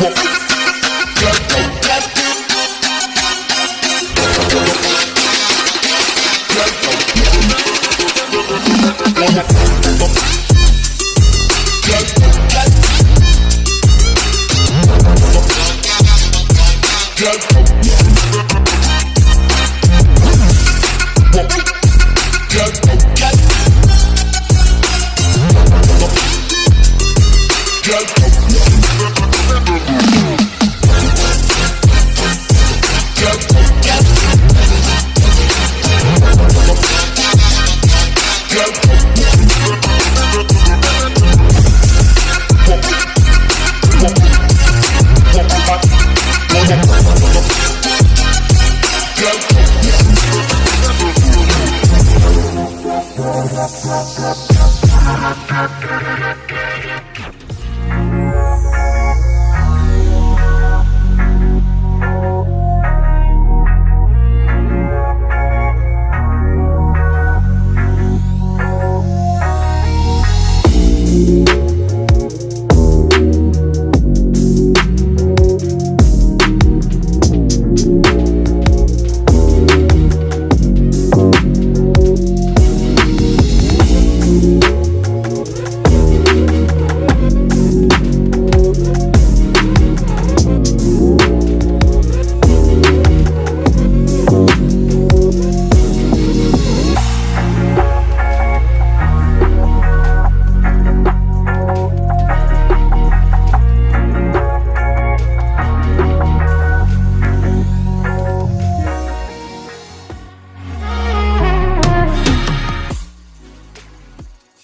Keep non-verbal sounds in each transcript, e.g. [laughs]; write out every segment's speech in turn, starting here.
Whoa. Jack.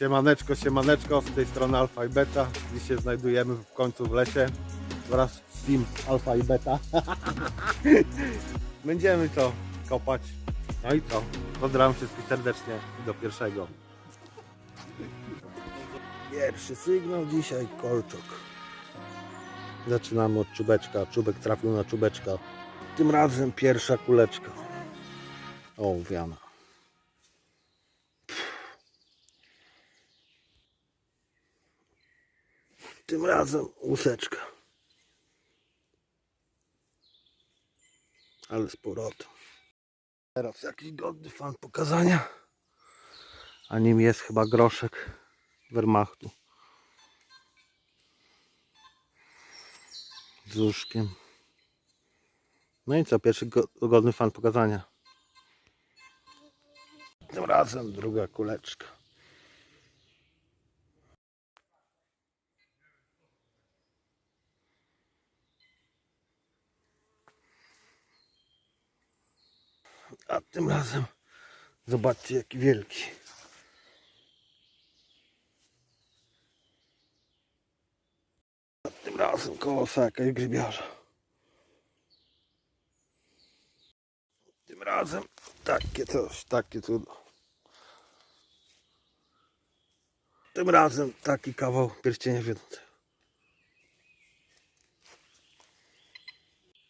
Siemaneczko, siemaneczko, z tej strony Alfa i Beta. Dziś się znajdujemy w końcu w lesie wraz z Team Alfa i Beta. [laughs] Będziemy to kopać. No i co? Pozdrawiam wszystkich serdecznie do pierwszego. Pierwszy sygnał dzisiaj kolczok. Zaczynamy od czubeczka. Czubek trafił na czubeczka. Tym razem pierwsza kuleczka. O, wiana. Tym razem łuseczka. Ale z powrotem. Teraz jakiś godny fan pokazania. A nim jest chyba groszek Wehrmachtu. Z łóżkiem. No i co, pierwszy go- godny fan pokazania. Tym razem druga kuleczka. A tym razem zobaczcie jaki wielki. A tym razem kołosa jakaś grzybiarza. Tym razem takie coś, takie cudo. Tym razem taki kawał pierścienia wiodącego.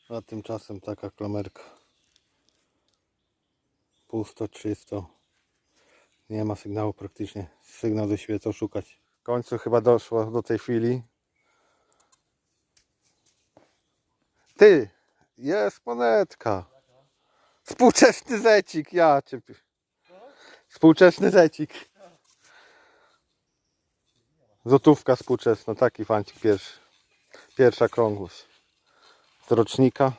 A tymczasem taka klamerka pusto, czysto. Nie ma sygnału praktycznie. Sygnał doświecał szukać. W końcu chyba doszło do tej chwili. Ty! Jest monetka! Współczesny zecik, ja cię... Współczesny zecik. Złotówka współczesna, taki fancik pierwszy. Pierwsza krągłość. Z rocznika.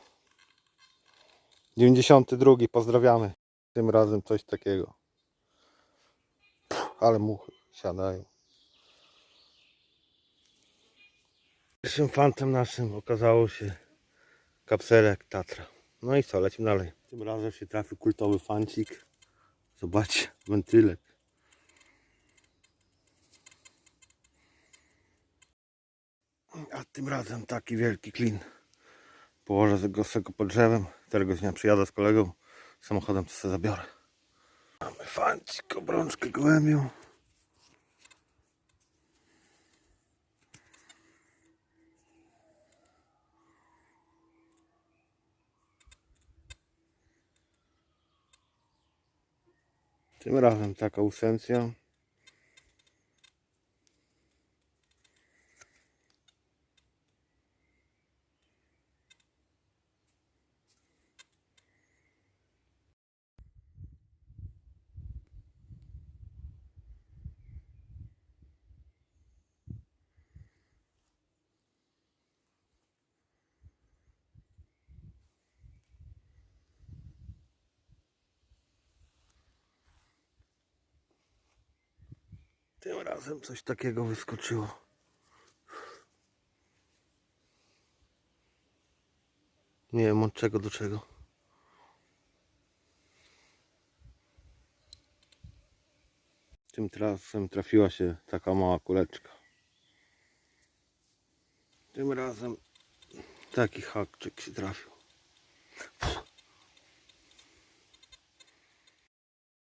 92, pozdrawiamy. Tym razem coś takiego. Puh, ale muchy siadają. Pierwszym fantem naszym okazało się kapselek Tatra. No i co, lecimy dalej. Tym razem się trafił kultowy fancik. Zobaczcie, wentylek. A tym razem taki wielki klin. Położę go sobie pod drzewem. Któregoś dnia przyjadę z kolegą Samochodem to sobie zabiorę. Mamy fancik, obrączkę gołębią. Tym razem taka usencja. Tym razem coś takiego wyskoczyło. Nie wiem od czego do czego. Tym razem trafiła się taka mała kuleczka. Tym razem taki hakczyk się trafił.